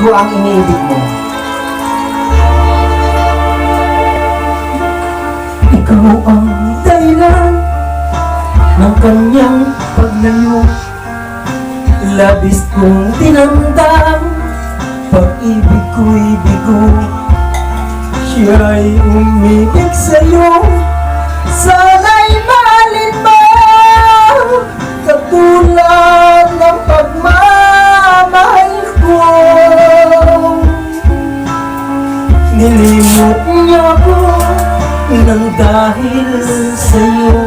ko ang iniibig mo. Ikaw ang dahilan ng kanyang paglayo. Labis kong tinamdam, pag-ibig ko'y bigo. Siya'y umibig sa'yo, sana'y mahalin Nilimot niya ko nang dahil sa'yo.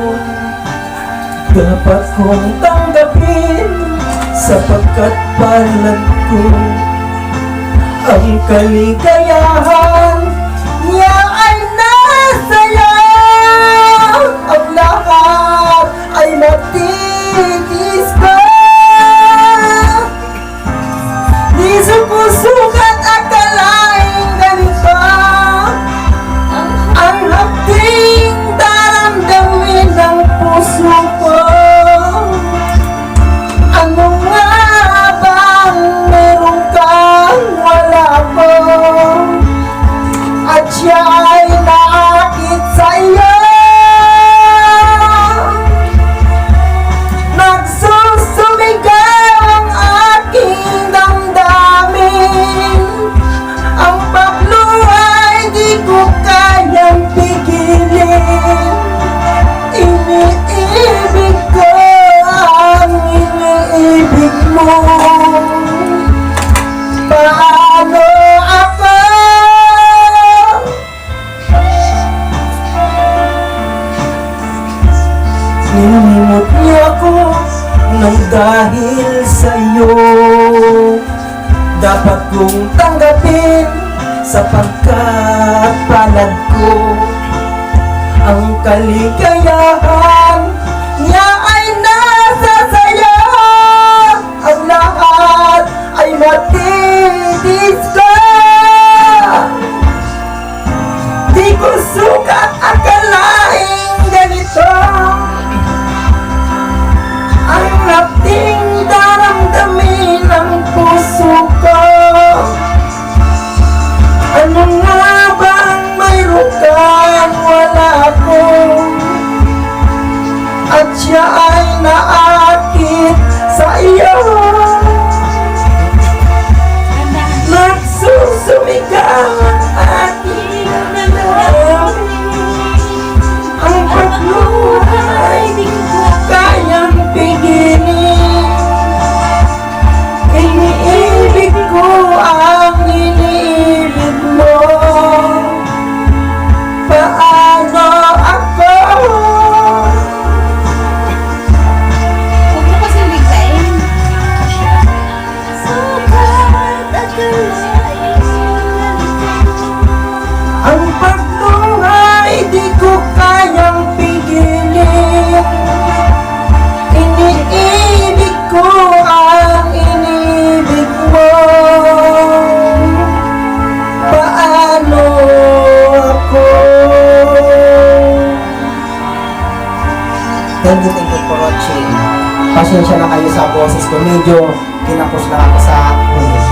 Dapat kong tanggapin sapagkat palad ko Ang kaligayahan ako nang dahil sa'yo. Dapat kong tanggapin sapagkat palad ko Ang kaligayahan siya ay naakit sa iyo Thank you, thank you for watching. Pasensya na kayo sa boses ko. Medyo kinapos lang ako sa huli.